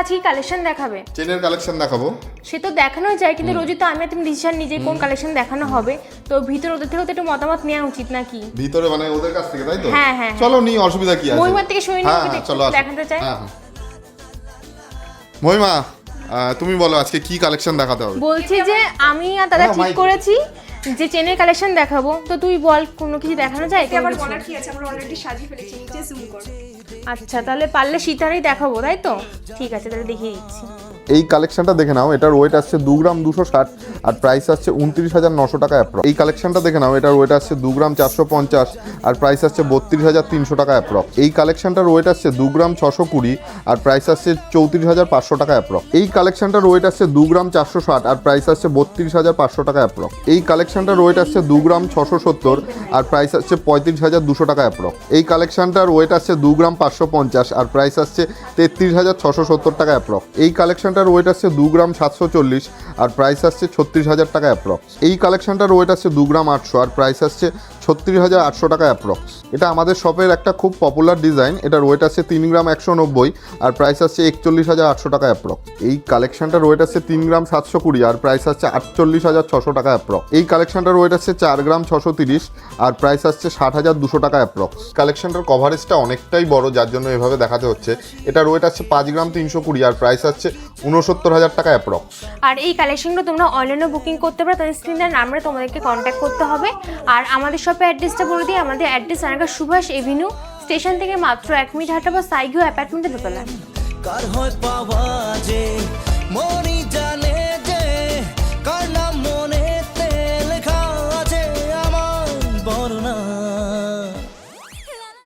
আজকে কালেকশন দেখাবে। চেনের কালেকশন দেখাবো। সে তো দেখানো যায় কিন্তু রোজই তো আমি তুমি ডিসিশন নিজে কোন কালেকশন দেখানো হবে। তো ভিতরে ওদের থেকেও তো একটু মতামত নেওয়া উচিত নাকি? ভিতরে মানে ওদের কাছ থেকে তাই তো? হ্যাঁ, হ্যাঁ, চলো নি অসুবিধা কি আছে? মহিমার থেকে শুনে নিই, হ্যাঁ হ্যাঁ, চলো দেখাতে চাই। হ্যাঁ, হ্যাঁ। মহিমা তুমি বলো আজকে কি কালেকশন দেখাতে হবে? বলছি যে আমি আর দাদা হ্যাঁ, ঠিক করেছি যে চেনের কালেকশন দেখাবো তো তুই বল কোনো কিছু দেখানো যায়? আবার বলার কি আছে? আমরা অলরেডি সাজিয়ে ফেলেছি নিচে জুম কর। আচ্ছা তাহলে পারলে সীতারাই দেখাবো তাই তো? ঠিক আছে তাহলে দেখিয়ে দিচ্ছি। এই কালেকশনটা দেখে নাও, এটার ওয়েট আসছে দু গ্রাম দুশো ষাট আর প্রাইস আসছে উনত্রিশ হাজার নশো টাকা অ্যাপ্রক্স এই কালেকশনটা দেখে নাও, এটার ওয়েট আসছে দু গ্রাম চারশো পঞ্চাশ আর প্রাইস আসছে বত্রিশ হাজার তিনশো টাকা অ্যাপ্রক্স এই কালেকশনটার ওয়েট আসছে দু গ্রাম ছশো কুড়ি আর প্রাইস আসছে চৌত্রিশ হাজার পাঁচশো টাকা অ্যাপ্রক্স এই কালেকশনটার ওয়েট আসছে দু গ্রাম চারশো ষাট আর প্রাইস আসছে বত্রিশ হাজার পাঁচশো টাকা অ্যাপ্রক্স এই কালেকশনটার ওয়েট আসছে দু গ্রাম ছশো সত্তর আর প্রাইস আসছে পঁয়ত্রিশ হাজার দুশো টাকা অ্যাপ্রক্স এই কালেকশনটার ওয়েট আসছে দু গ্রাম পাঁচশো পঞ্চাশ আর প্রাইস আসছে তেত্রিশ হাজার ছশো সত্তর টাকা অ্যাপ্রক্স এই কালেকশনটার ওয়েট আসছে দু গ্রাম সাতশো চল্লিশ আর প্রাইস আসছে ছত্রিশ হাজার টাকা অ্যাপ্রক্স এই কালেকশনটার ওয়েট আসছে দু গ্রাম আটশো আর প্রাইস আসছে ছত্রিশ হাজার আটশো টাকা অ্যাপ্রক্স এটা আমাদের শপের একটা খুব পপুলার ডিজাইন এটার ওয়েট আসছে তিন গ্রাম একশো নব্বই, আর প্রাইস আসছে একচল্লিশ হাজার আটশো টাকা অ্যাপ্রক্স এই কালেকশনটার ওয়েট আসছে তিন গ্রাম সাতশো কুড়ি, আর প্রাইস আসছে আটচল্লিশ হাজার ছশো টাকা অ্যাপ্রক্স এই কালেকশনটার ওয়েট আসছে চার গ্রাম ছশো তিরিশ, আর প্রাইস আসছে ষাট হাজার দুশো টাকা অ্যাপ্রক্স কালেকশনটার কভারেজটা অনেকটাই বড়, যার জন্য এভাবে দেখাতে হচ্ছে। এটার ওয়েট আসছে পাঁচ গ্রাম তিনশো কুড়ি, আর প্রাইস আসছে উনসত্তর হাজার টাকা অ্যাপ্রক্স আর এই কালেকশনগুলো তোমরা অনলাইনে বুকিং করতে পারো তাদের স্ক্রিনের নাম্বারে তোমাদেরকে কন্ট্যাক্ট করতে হবে। আর আমাদের শপে অ্যাড্রেসটা বলে দিই। আমাদের অ্যাড্রেস আনাকা সুভাষ এভিনিউ স্টেশন থেকে মাত্র এক মিনিট হাঁটা বা সাইগিও অ্যাপার্টমেন্টে দোতলা কার হয় পাওয়া যে